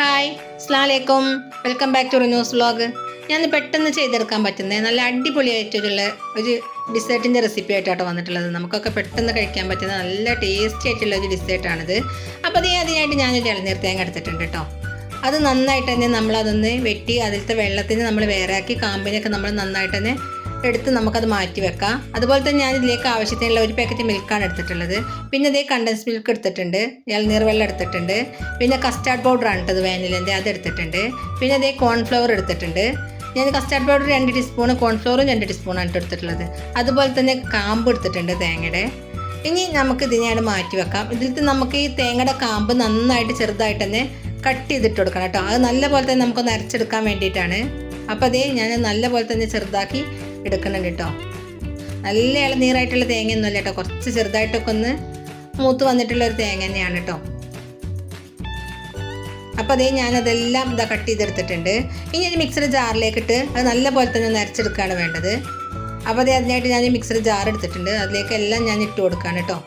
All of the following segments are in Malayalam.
ഹായ് അസ്ലാമലൈക്കും വെൽക്കം ബാക്ക് ടു റിന്യൂസ് വ്ളോഗ് ഞാൻ പെട്ടെന്ന് ചെയ്തെടുക്കാൻ പറ്റുന്നത് നല്ല അടിപൊളിയായിട്ടുള്ള ഒരു ഡിസേർട്ടിന്റെ റെസിപ്പി ആയിട്ടാണ് വന്നിട്ടുള്ളത്. നമുക്കൊക്കെ പെട്ടെന്ന് കഴിക്കാൻ പറ്റുന്ന നല്ല ടേസ്റ്റി ആയിട്ടുള്ള ഒരു ഡിസേർട്ടാണിത് അപ്പോൾ അതേ അതിനായിട്ട് ഞാനൊരു ഇളനീർ തേങ്ങ എടുത്തിട്ടുണ്ട് കേട്ടോ അത് നന്നായിട്ട് തന്നെ നമ്മളതൊന്ന് വെട്ടി അതിലത്തെ വെള്ളത്തിന് നമ്മൾ വേറാക്കി കാമ്പിനൊക്കെ നമ്മൾ നന്നായിട്ട് തന്നെ എടുത്ത് നമുക്കത് മാറ്റി വെക്കാം. അതുപോലെ തന്നെ ഞാൻ ഇതിലേക്ക് ആവശ്യത്തിനുള്ള ഒരു പാക്കറ്റ് മിൽക്കാണ് എടുത്തിട്ടുള്ളത്. പിന്നെ ഇതേ കണ്ടൻസ് മിൽക്ക് എടുത്തിട്ടുണ്ട്. ഇളനീർ വെള്ളം എടുത്തിട്ടുണ്ട്. പിന്നെ കസ്റ്റാർഡ് പൗഡർ ആണ് കേട്ടത് വാനിലിന്റെ അത് എടുത്തിട്ടുണ്ട്. പിന്നെ ഇതേ കോൺഫ്ലവർ എടുത്തിട്ടുണ്ട്. ഞാൻ കസ്റ്റാർഡ് പൗഡർ രണ്ട് ടീസ്പൂൺ കോൺഫ്ലവറും രണ്ട് ടീസ്പൂണാണ് എടുത്തിട്ടുള്ളത്. അതുപോലെ തന്നെ കാമ്പ് എടുത്തിട്ടുണ്ട് തേങ്ങയുടെ. ഇനി നമുക്ക് ഇതിനെയാണ് മാറ്റി വെക്കാം. ഇതിൽ നമുക്ക് ഈ തേങ്ങയുടെ കാമ്പ് നന്നായിട്ട് ചെറുതായിട്ട് തന്നെ കട്ട് ചെയ്തിട്ട് കൊടുക്കണം കേട്ടോ അത് നല്ല പോലെ തന്നെ നമുക്കൊന്ന് അരച്ചെടുക്കാൻ വേണ്ടിയിട്ടാണ്. അപ്പോൾ അതേ ഞാൻ നല്ല പോലെ തന്നെ ചെറുതാക്കി എടുക്കുന്നുണ്ട് കേട്ടോ. നല്ല ഇളനീറായിട്ടുള്ള തേങ്ങയൊന്നുമല്ല കേട്ടോ. കുറച്ച് ചെറുതായിട്ടൊക്കെ ഒന്ന് മൂത്ത് വന്നിട്ടുള്ള ഒരു തേങ്ങ തന്നെയാണ് കേട്ടോ. അപ്പോൾ അതേ ഞാനതെല്ലാം ഇതാ കട്ട് ചെയ്തെടുത്തിട്ടുണ്ട്. ഇനി ഒരു മിക്സർ ജാറിലേക്കിട്ട് അത് നല്ല പോലെ തന്നെ നരച്ചെടുക്കുകയാണ് വേണ്ടത്. അപ്പോൾ അതേ അതിനായിട്ട് ഞാൻ മിക്സർ ജാർ എടുത്തിട്ടുണ്ട്. അതിലേക്ക് എല്ലാം ഞാൻ ഇട്ട് കൊടുക്കുകയാണ് കേട്ടോ.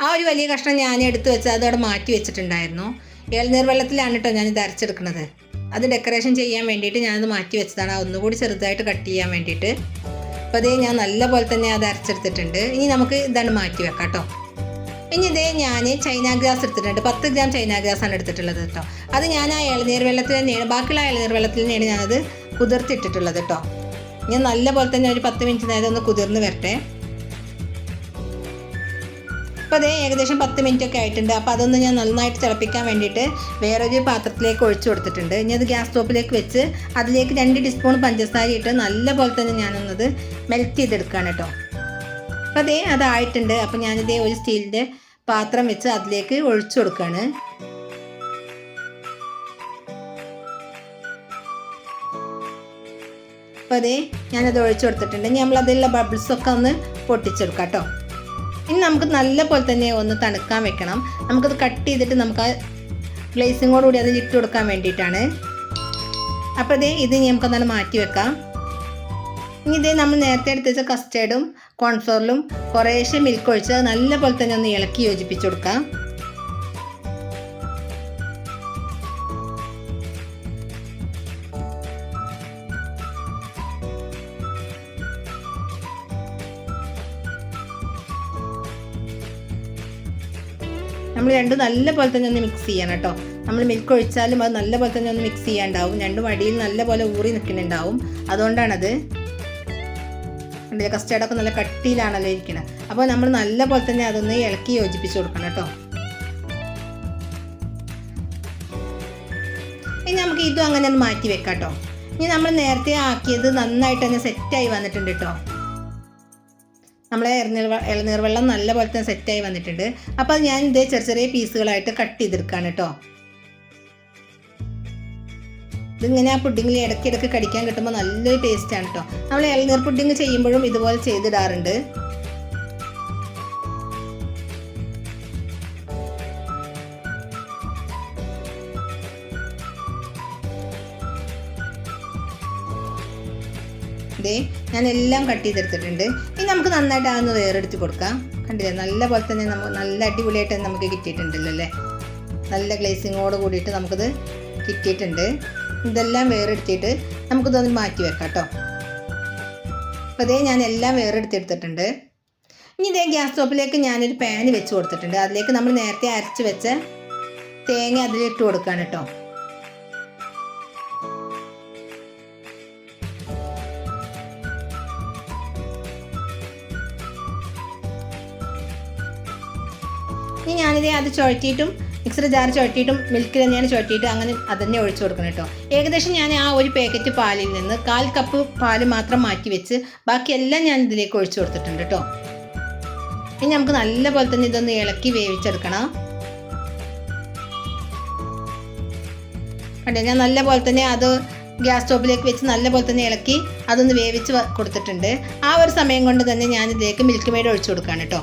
ആ ഒരു വലിയ കഷ്ണം ഞാൻ എടുത്തു വെച്ച് അതവിടെ മാറ്റി വെച്ചിട്ടുണ്ടായിരുന്നു. ഏൽനീർ വെള്ളത്തിലാണ് കേട്ടോ ഞാനിത് അരച്ചെടുക്കുന്നത്. അത് ഡെക്കറേഷൻ ചെയ്യാൻ വേണ്ടിയിട്ട് ഞാനത് മാറ്റി വെച്ചതാണ്. ഒന്നുകൂടി ചെറുതായിട്ട് കട്ട് ചെയ്യാൻ വേണ്ടിയിട്ട്. അപ്പോൾ അതേ ഞാൻ നല്ല പോലെ തന്നെ അത് അരച്ചെടുത്തിട്ടുണ്ട്. ഇനി നമുക്ക് ഇതാണ് മാറ്റി വെക്കാം കേട്ടോ ഇനി ഇതേ ഞാൻ ചൈന ഗ്രാസ് എടുത്തിട്ടുണ്ട്. പത്ത് ഗ്രാം ചൈന ഗ്രാസ് ആണ് എടുത്തിട്ടുള്ളത് കേട്ടോ അത് ഞാൻ ആ ഇളനീർ വെള്ളത്തിൽ തന്നെയാണ് ബാക്കിയുള്ള ഇളനീർ വെള്ളത്തിൽ തന്നെയാണ് ഞാനത് കുതിർത്തിട്ടിട്ടുള്ളത് കേട്ടോ ഞാൻ നല്ല പോലെ തന്നെ ഒരു പത്ത് മിനിറ്റ് നേരം ഒന്ന് കുതിർന്ന് വരട്ടെ. അപ്പോൾ അതേ ഏകദേശം പത്ത് മിനിറ്റ് ഒക്കെ ആയിട്ടുണ്ട്. അപ്പോൾ അതൊന്ന് ഞാൻ നന്നായിട്ട് തിളപ്പിക്കാൻ വേണ്ടിയിട്ട് വേറൊരു പാത്രത്തിലേക്ക് ഒഴിച്ചു കൊടുത്തിട്ടുണ്ട്. ഇനി അത് ഗ്യാസ് സ്റ്റോപ്പിലേക്ക് വെച്ച് അതിലേക്ക് രണ്ട് ടീസ്പൂൺ പഞ്ചസാര ഇട്ട് നല്ല പോലെ തന്നെ ഞാനൊന്നത് മെൽറ്റ് ചെയ്തെടുക്കുകയാണ് കേട്ടോ അപ്പോൾ അതേ അതായിട്ടുണ്ട്. അപ്പോൾ ഞാനിതേ ഒരു സ്റ്റീലിന്റെ പാത്രം വെച്ച് അതിലേക്ക് ഒഴിച്ചു കൊടുക്കുകയാണ് അപ്പോൾ അതേ ഞാനത് ഒഴിച്ചു കൊടുത്തിട്ടുണ്ട്. ഇനി നമ്മൾ അതിലുള്ള ബബിൾസൊക്കെ ഒന്ന് പൊട്ടിച്ചെടുക്കാം കേട്ടോ ഇനി നമുക്ക് നല്ല പോലെ തന്നെ ഒന്ന് തണുക്കാൻ വെക്കണം. നമുക്കത് കട്ട് ചെയ്തിട്ട് നമുക്ക് ആ ഗ്ലേസിങ്ങോട് കൂടി അത് ഇട്ട് കൊടുക്കാൻ വേണ്ടിയിട്ടാണ്. അപ്പോൾ ഇതേ ഇത് ഇനി നല്ല മാറ്റി വെക്കാം. ഇനി ഇതേ നമ്മൾ നേരത്തെ എടുത്ത് വെച്ച കസ്റ്റേർഡും കോൺഫ്ലോറിലും കുറേശ്ശെ മിൽക്ക് ഒഴിച്ച് നല്ല പോലെ തന്നെ ഒന്ന് ഇളക്കി യോജിപ്പിച്ച് കൊടുക്കാം. നമ്മൾ രണ്ടും നല്ല പോലെ തന്നെ ഒന്ന് മിക്സ് ചെയ്യണം കേട്ടോ. നമ്മൾ മിൽക്ക് ഒഴിച്ചാലും അത് നല്ല പോലെ തന്നെ ഒന്ന് മിക്സ് ചെയ്യാണ്ടാവും. രണ്ടും അടിയിൽ നല്ല പോലെ ഊറി നിൽക്കുന്നുണ്ടാവും. അതുകൊണ്ടാണത് കസ്റ്റേർഡൊക്കെ നല്ല കട്ടിയിലാണല്ലോ ഇരിക്കുന്നത് അപ്പോൾ നമ്മൾ നല്ല പോലെ തന്നെ അതൊന്ന് ഇളക്കി യോജിപ്പിച്ച് കൊടുക്കണം കേട്ടോ. ഇനി നമുക്ക് ഇതും അങ്ങനെ ഒന്ന് മാറ്റി വെക്കാം കേട്ടോ. ഇനി നമ്മൾ നേരത്തെ ആക്കിയത് നന്നായിട്ട് തന്നെ സെറ്റായി വന്നിട്ടുണ്ട് കേട്ടോ. നമ്മളെ ഇളനീർ ഇളനീർ വെള്ളം നല്ല പോലെ തന്നെ സെറ്റായി വന്നിട്ടുണ്ട് അപ്പോൾ ഞാൻ ഇതേ ചെറിയ ചെറിയ പീസുകളായിട്ട് കട്ട് ചെയ്തെടുക്കുകയാണ് കേട്ടോ ഇതിങ്ങനെ ആ പുഡിങ്ങിൽ ഇടയ്ക്കിടയ്ക്ക് കടിക്കാൻ കിട്ടുമ്പോൾ നല്ലൊരു ടേസ്റ്റാണ് കേട്ടോ നമ്മൾ ഇളനീർ പുഡിങ് ചെയ്യുമ്പോഴും ഇതുപോലെ ചെയ്തിടാറുണ്ട്. ഇതേ ഞാൻ എല്ലാം കട്ട് ചെയ്തെടുത്തിട്ടുണ്ട്. ഇനി നമുക്ക് നന്നായിട്ട് അതൊന്ന് വേറെടുത്ത് കൊടുക്കാം. കണ്ടില്ലേ? നല്ല പോലെ തന്നെ നമുക്ക് നല്ല അടിപൊളിയായിട്ട് നമുക്ക് കിട്ടിയിട്ടുണ്ടല്ലോ അല്ലേ? നല്ല ഗ്ലേസിങ്ങോട് കൂടിയിട്ട് നമുക്കത് കിട്ടിയിട്ടുണ്ട്. ഇതെല്ലാം വേറെടുത്തിട്ട് നമുക്കിതൊന്ന് മാറ്റി വെക്കാം കേട്ടോ. അപ്പോൾ അതേ ഞാൻ എല്ലാം വേറെടുത്തെടുത്തിട്ടുണ്ട്. ഇനി ഇതേ ഗ്യാസ് സ്റ്റോപ്പിലേക്ക് ഞാനൊരു പാന് വെച്ച് കൊടുത്തിട്ടുണ്ട്. അതിലേക്ക് നമ്മൾ നേരത്തെ അരച്ച് വെച്ച തേങ്ങ അതിലിട്ട് കൊടുക്കുകയാണ് കേട്ടോ. ഇനി ഞാനിതേ അത് ചുഴറ്റിയിട്ടും മിക്സർ ജാർ ചുഴറ്റിയിട്ടും മിൽക്ക് തന്നെയാണ് ചുഴറ്റിയിട്ട് അങ്ങനെ അത് തന്നെ ഒഴിച്ചു കൊടുക്കണം കേട്ടോ ഏകദേശം ഞാൻ ആ ഒരു പാക്കറ്റ് പാലിൽ നിന്ന് കാൽ കപ്പ് പാൽ മാത്രം മാറ്റി വെച്ച് ബാക്കിയെല്ലാം ഞാൻ ഇതിലേക്ക് ഒഴിച്ചു കൊടുത്തിട്ടുണ്ട് കേട്ടോ ഇനി നമുക്ക് നല്ലപോലെ തന്നെ ഇതൊന്ന് ഇളക്കി വേവിച്ചെടുക്കണം. കണ്ടേ? ഞാൻ നല്ലപോലെ തന്നെ അത് ഗ്യാസ് സ്റ്റോപ്പിലേക്ക് വെച്ച് നല്ലപോലെ തന്നെ ഇളക്കി അതൊന്ന് വേവിച്ച് കൊടുത്തിട്ടുണ്ട്. ആ ഒരു സമയം കൊണ്ട് തന്നെ ഞാൻ ഇതിലേക്ക് മിൽക്ക് മെയ്ഡ് ഒഴിച്ചു കൊടുക്കുകയാണ് കേട്ടോ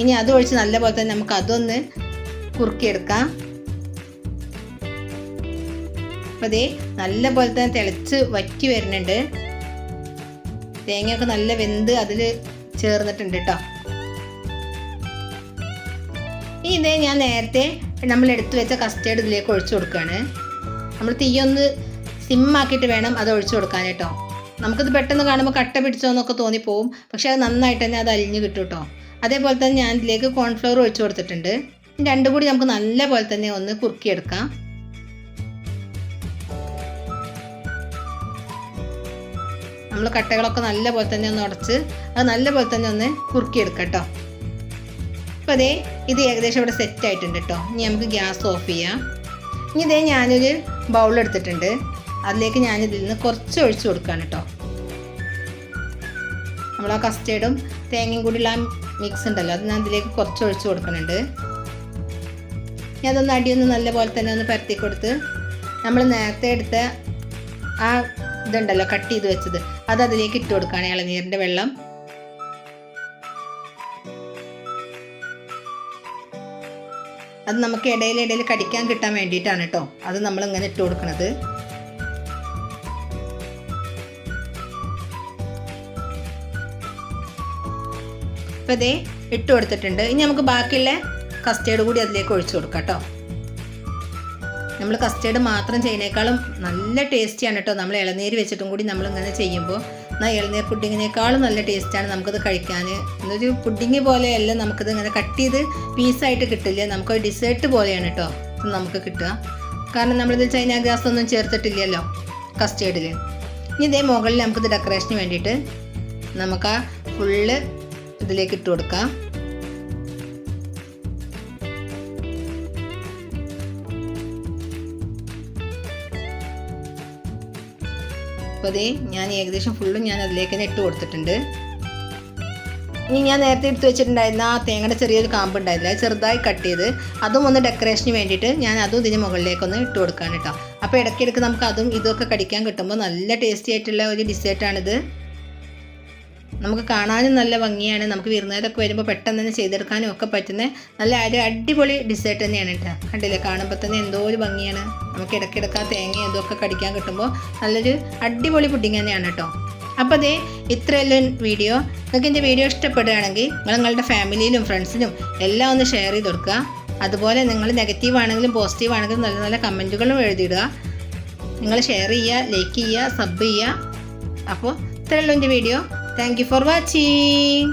ഇനി അത് ഒഴിച്ച് നല്ല പോലെ തന്നെ നമുക്ക് അതൊന്ന് കുറുക്കിയെടുക്കാം. അപ്പോൾ അതേ നല്ല പോലെ തന്നെ തിളച്ച് വറ്റി വരുന്നുണ്ട്. തേങ്ങയൊക്കെ നല്ല വെന്ത് അതിൽ ചേർന്നിട്ടുണ്ട് കേട്ടോ ഇനി ഇതേ ഞാൻ നേരത്തെ നമ്മൾ എടുത്തു വെച്ച കസ്റ്റേർഡ് ഇതിലേക്ക് ഒഴിച്ചു കൊടുക്കുകയാണ്. നമ്മൾ തീയൊന്ന് സിമ്മാക്കിയിട്ട് വേണം അത് ഒഴിച്ചു കൊടുക്കാൻ കേട്ടോ നമുക്കിത് പെട്ടെന്ന് കാണുമ്പോൾ കട്ട പിടിച്ചോന്നൊക്കെ തോന്നിപ്പോവും. പക്ഷെ അത് നന്നായിട്ട് തന്നെ അത് അലിഞ്ഞ് കിട്ടും കേട്ടോ അതേപോലെ തന്നെ ഞാൻ ഇതിലേക്ക് കോൺഫ്ലവർ ഒഴിച്ചു കൊടുത്തിട്ടുണ്ട്. രണ്ടും കൂടി നമുക്ക് നല്ല പോലെ തന്നെ ഒന്ന് കുറുക്കിയെടുക്കാം. നമ്മൾ കട്ടകളൊക്കെ നല്ല പോലെ തന്നെ ഒന്ന് ഉടച്ച് അത് നല്ല പോലെ തന്നെ ഒന്ന് കുറുക്കിയെടുക്കാം കേട്ടോ. അപ്പോൾ അതേ ഇത് ഏകദേശം ഇവിടെ സെറ്റ് ആയിട്ടുണ്ട് കേട്ടോ. ഇനി നമുക്ക് ഗ്യാസ് ഓഫ് ചെയ്യാം. ഇനി ഇതേ ഞാനൊരു ബൗൾ എടുത്തിട്ടുണ്ട്. അതിലേക്ക് ഞാനിതിൽ നിന്ന് കുറച്ച് ഒഴിച്ചു കൊടുക്കുകയാണ് കേട്ടോ. നമ്മൾ ആ കസ്റ്റേർഡും തേങ്ങയും കൂടിയുള്ള മിക്സ് ഉണ്ടല്ലോ അത് ഞാൻ അതിലേക്ക് കുറച്ച് ഒഴിച്ചു കൊടുക്കുന്നുണ്ട്. ഇനി അതൊന്ന് അടിയൊന്ന് നല്ല പോലെ തന്നെ ഒന്ന് പരത്തി കൊടുത്ത് നമ്മൾ നേരത്തെ എടുത്ത ആ ഇതുണ്ടല്ലോ കട്ട് ചെയ്ത് വെച്ചത് അത് അതിലേക്ക് ഇട്ട് കൊടുക്കുകയാണ് ഇളനീരിന്റെ വെള്ളം. അത് നമുക്ക് ഇടയിൽ കടിക്കാൻ കിട്ടാൻ വേണ്ടിയിട്ടാണ് കേട്ടോ. അത് നമ്മൾ ഇങ്ങനെ ഇട്ട് കൊടുക്കുന്നത് അപ്പോൾ ഇതേ ഇട്ട് കൊടുത്തിട്ടുണ്ട്. ഇനി നമുക്ക് ബാക്കിയുള്ള കസ്റ്റേർഡ് കൂടി അതിലേക്ക് ഒഴിച്ചു കൊടുക്കാം കേട്ടോ. നമ്മൾ കസ്റ്റേർഡ് മാത്രം ചെയ്യുന്നേക്കാളും നല്ല ടേസ്റ്റിയാണ് കേട്ടോ. നമ്മൾ ഇളനീര് വെച്ചിട്ടും കൂടി നമ്മൾ ഇങ്ങനെ ചെയ്യുമ്പോൾ എന്നാൽ ഇളനീർ പുഡിങ്ങിനേക്കാളും നല്ല ടേസ്റ്റാണ് നമുക്കത് കഴിക്കാൻ. എന്നൊരു പുഡിങ് പോലെയല്ല നമുക്കത് ഇങ്ങനെ കട്ട് ചെയ്ത് പീസായിട്ട് കിട്ടില്ല? നമുക്കൊരു ഡിസേർട്ട് പോലെയാണ് കേട്ടോ നമുക്ക് കിട്ടുക. കാരണം നമ്മളിതിൽ ചൈന ഗ്രാസ് ഒന്നും ചേർത്തിട്ടില്ലല്ലോ കസ്റ്റേർഡിൽ ഇനി ഇതേ മുകളിൽ നമുക്കിത് ഡെക്കറേഷന് വേണ്ടിയിട്ട് നമുക്ക് ആ ഫുള്ള് ഇതിലേക്ക് ഇട്ട് കൊടുക്കാം. അപ്പോൾ അതേ ഞാൻ ഏകദേശം ഫുള്ളും ഞാൻ അതിലേക്ക് തന്നെ ഇട്ട് കൊടുത്തിട്ടുണ്ട്. ഇനി ഞാൻ നേരത്തെ എടുത്ത് വെച്ചിട്ടുണ്ടായിരുന്ന ആ തേങ്ങയുടെ ചെറിയൊരു കാമ്പ് ഉണ്ടായിരുന്നില്ല ചെറുതായി കട്ട് ചെയ്ത് അതും ഒന്ന് ഡെക്കറേഷന് വേണ്ടിയിട്ട് ഞാൻ അതും ഇതിന് മുകളിലേക്കൊന്ന് ഇട്ട് കൊടുക്കാൻ കേട്ടോ. അപ്പോൾ ഇടയ്ക്കിടയ്ക്ക് നമുക്ക് അതും ഇതൊക്കെ കടിക്കാൻ കിട്ടുമ്പോൾ നല്ല ടേസ്റ്റി ആയിട്ടുള്ള ഒരു ഡിസേർട്ടാണിത് നമുക്ക് കാണാനും നല്ല ഭംഗിയാണ്. നമുക്ക് വിരുന്നുകാരൊക്കെ വരുമ്പോൾ പെട്ടെന്ന് തന്നെ ചെയ്തെടുക്കാനും ഒക്കെ പറ്റുന്ന നല്ല ഒരു അടിപൊളി ഡിസേർട്ട് തന്നെയാണ് കേട്ടോ കണ്ടില്ലേ? കാണുമ്പോൾ തന്നെ എന്തോ ഒരു ഭംഗിയാണ്. നമുക്ക് ഇടയ്ക്കിടയ്ക്ക് ആ തേങ്ങ ഇതൊക്കെ കടിക്കാൻ കിട്ടുമ്പോൾ നല്ലൊരു അടിപൊളി പുഡിങ് തന്നെയാണ് കേട്ടോ അപ്പോൾ അതേ ഇത്രയെല്ലാം വീഡിയോ. നിങ്ങൾക്ക് എന്റെ വീഡിയോ ഇഷ്ടപ്പെടുകയാണെങ്കിൽ നിങ്ങൾ നിങ്ങളുടെ ഫാമിലിയിലും ഫ്രണ്ട്സിനും എല്ലാം ഒന്ന് ഷെയർ ചെയ്ത് കൊടുക്കുക. അതുപോലെ നിങ്ങൾ നെഗറ്റീവ് ആണെങ്കിലും പോസിറ്റീവ് ആണെങ്കിലും നല്ല നല്ല കമന്റുകളും എഴുതിയിടുക. നിങ്ങൾ ഷെയർ ചെയ്യുക ലൈക്ക് ചെയ്യുക സബ് ചെയ്യുക. അപ്പോൾ ഇത്രയല്ലോ എന്റെ വീഡിയോ. Thank for watching